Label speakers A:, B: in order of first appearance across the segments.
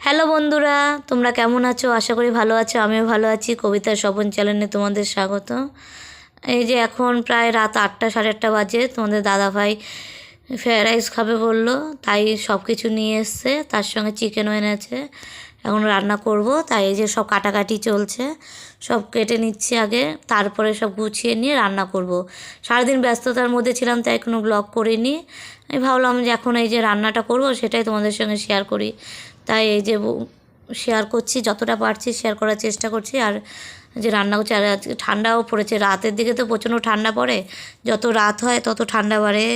A: Hello বন্ধুরা, তোমরা কেমন আছো? আশা করি ভালো আছো, আমিও ভালো আছি। কবিতা স্বপন চ্যানেলে তোমাদের স্বাগত। এই যে এখন প্রায় রাত আটটা, সাড়ে আটটা বাজে, তোমাদের দাদা ভাই ফ্রায়েড রাইস খাবে বলল, তাই সব কিছু নিয়ে এসছে, তার সঙ্গে চিকেনও এনেছে। এখন রান্না করব, তাই এই যে সব কাটাকাটি চলছে, সব কেটে নিচ্ছি আগে, তারপরে সব গুছিয়ে নিয়ে রান্না করব। সারাদিন ব্যস্ততার মধ্যে ছিলাম, তাই কোনো ব্লগ করিনি। আমি ভাবলাম যে এখন এই যে রান্নাটা করব, সেটাই তোমাদের সঙ্গে শেয়ার করি। তাই এই যে শেয়ার করছি, যতটা পারছি শেয়ার করার চেষ্টা করছি। আর যে রান্না করছি আর আজকে ঠান্ডাও পড়েছে, রাতের দিকে তো প্রচণ্ড ঠান্ডা পড়ে। যত রাত হয় তত ঠান্ডা বাড়ে।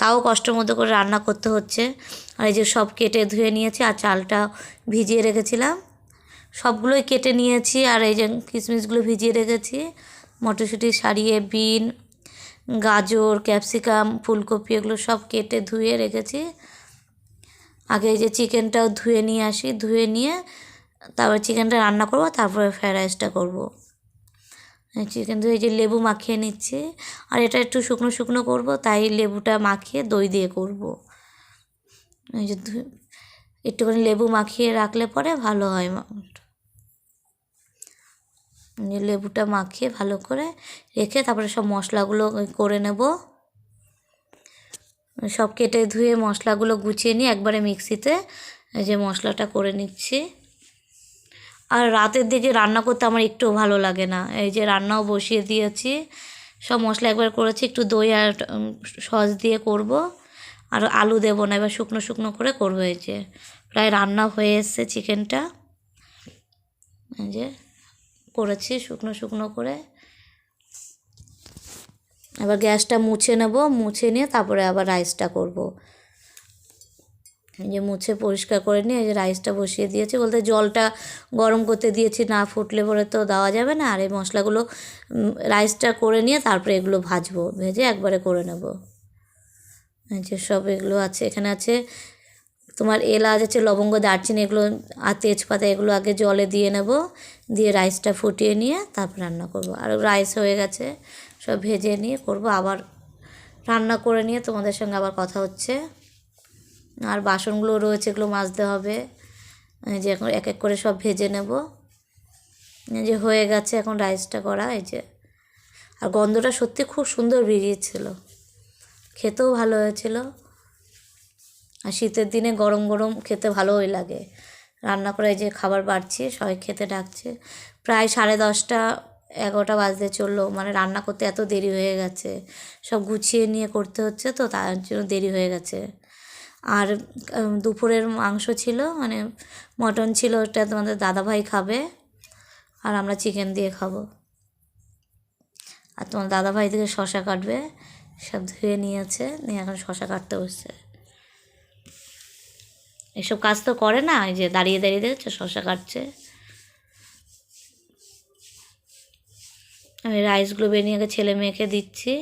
A: তাও কষ্টের মধ্যে করে রান্না করতে হচ্ছে। আর এই যে সব কেটে ধুয়ে নিয়েছি আর চালটা ভিজিয়ে রেখেছিলাম। সবগুলোই কেটে নিয়েছি আর এই যে কিশমিশগুলো ভিজিয়ে রেখেছি। মটরশুঁটি, সারিয়ে, বিন, গাজর, ক্যাপসিকাম, ফুলকপি এগুলো সব কেটে ধুয়ে রেখেছি। আগে এই যে চিকেনটাও ধুয়ে নিয়ে আসি, ধুয়ে নিয়ে তারপর চিকেনটা রান্না করব, তারপরে ফ্রায়েড রাইসটা করব। চিকেন ধুয়ে যে লেবু মাখিয়ে নিচ্ছি, আর এটা একটু শুকনো শুকনো করব, তাই লেবুটা মাখিয়ে দই দিয়ে করব। এই যে একটুখানি লেবু মাখিয়ে রাখলে পরে ভালো হয় লেবুটা মাখিয়ে ভালো করে রেখে তারপরে সব মশলাগুলো করে নেব। সব কেটে ধুয়ে মশলাগুলো গুছিয়ে নিয়ে একবারে মিক্সিতে যে মশলাটা করে নিচ্ছি। আর রাতের দিকে রান্না করতে আমার একটু ভালো লাগে না। এই যে রান্নাও বসিয়ে দিয়েছি। সব মশলা একবার করেছি, একটু দই আর সস দিয়ে করব। আর আলু দেবো না, এবার শুকনো শুকনো করে করব এই যে। প্রায় রান্না হয়ে এসছে চিকেনটা। এই যে করেছি শুকনো শুকনো করে। এবার গ্যাসটা মুছে নেব, মুছে নিয়ে তারপরে আবার রাইসটা করব। এই যে মুছে পরিষ্কার করে নিয়ে এই যে রাইসটা বসিয়ে দিয়েছি। বলতে জলটা গরম করতে দিয়েছি, না ফুটলে পরে তো দেওয়া যাবে না। আর এই মশলাগুলো রাইসটা করে নিয়ে তারপরে এগুলো ভাজবো, ভেজে একবারে করে নেব। এই যে সব এগুলো আছে, এখানে আছে তোমার এলাচ, আছে লবঙ্গ, দারচিনি, এগুলো, আর তেজপাতা এগুলো আগে জলে দিয়ে নেব, দিয়ে রাইসটা ফুটিয়ে নিয়ে তারপর রান্না করব। আর রাইস হয়ে গেছে। সব ভেজে নিয়ে করব। আবার রান্না করে নিয়ে তোমাদের সঙ্গে আবার কথা হচ্ছে। আর বাসনগুলো রয়েছে, এগুলো মাজতে হবে। যে এখন এক এক করে সব ভেজে নেব। যে হয়ে গেছে এখন রাইসটা করা, এই যে। আর গন্ধটা সত্যি খুব সুন্দর বেরিয়েছিল। খেতেও ভালো হয়েছিল। আর শীতের দিনে গরম গরম খেতে ভালোই লাগে। রান্না করে যে খাবার বাড়ছি, সবাই খেতে ডাকছে। প্রায় সাড়ে দশটা এগারোটা বাজতে চলল মানে রান্না করতে এত দেরি হয়ে গেছে। সব গুছিয়ে নিয়ে করতে হচ্ছে তো, তার জন্য দেরি হয়ে গেছে। আর দুপুরের মাংস ছিল মানে মটন ছিল, ওটা তোমাদের দাদাভাই খাবে, আর আমরা চিকেন দিয়ে খাব। আর তোমার দাদাভাই থেকে শশা কাটবে, সব ধুয়ে নিয়েছে, নিয়ে এখন শশা কাটতে বসছে। এসব কাজ তো করে না, এই যে দাঁড়িয়ে দাঁড়িয়ে দেখছে, শশা কাটছে। আমি রাইসগুলো বেরিয়ে ছেলে মেয়েকে দিচ্ছি।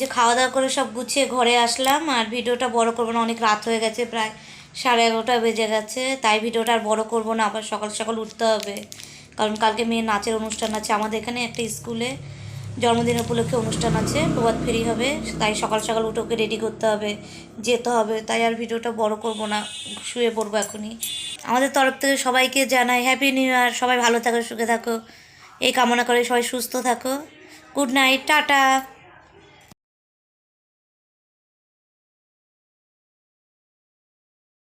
A: যে খাওয়া দাওয়া করে সব গুছিয়ে ঘরে আসলাম, আর ভিডিওটা বড় করব না, অনেক রাত হয়ে গেছে, প্রায় সাড়ে এগারোটা বেজে গেছে, তাই ভিডিওটা আর বড় করব না, আবার সকাল সকাল উঠতে হবে। কারণ কালকে মেয়ে নাচের অনুষ্ঠান আছে, আমাদের এখানে একটা স্কুলে জন্মদিন উপলক্ষে অনুষ্ঠান আছে, প্রভাত ফেরি হবে, তাই সকাল সকাল উঠে রেডি করতে হবে, যেতে হবে, তাই আর ভিডিওটা বড় করব না, শুয়ে পড়ব এখনই। আমাদের তরফ থেকে সবাইকে জানাই হ্যাপি নিউ ইয়ার সবাই ভালো থাকো, সুখে থাকো, এই কামনা করে সবাই সুস্থ থাকো। Good night tata.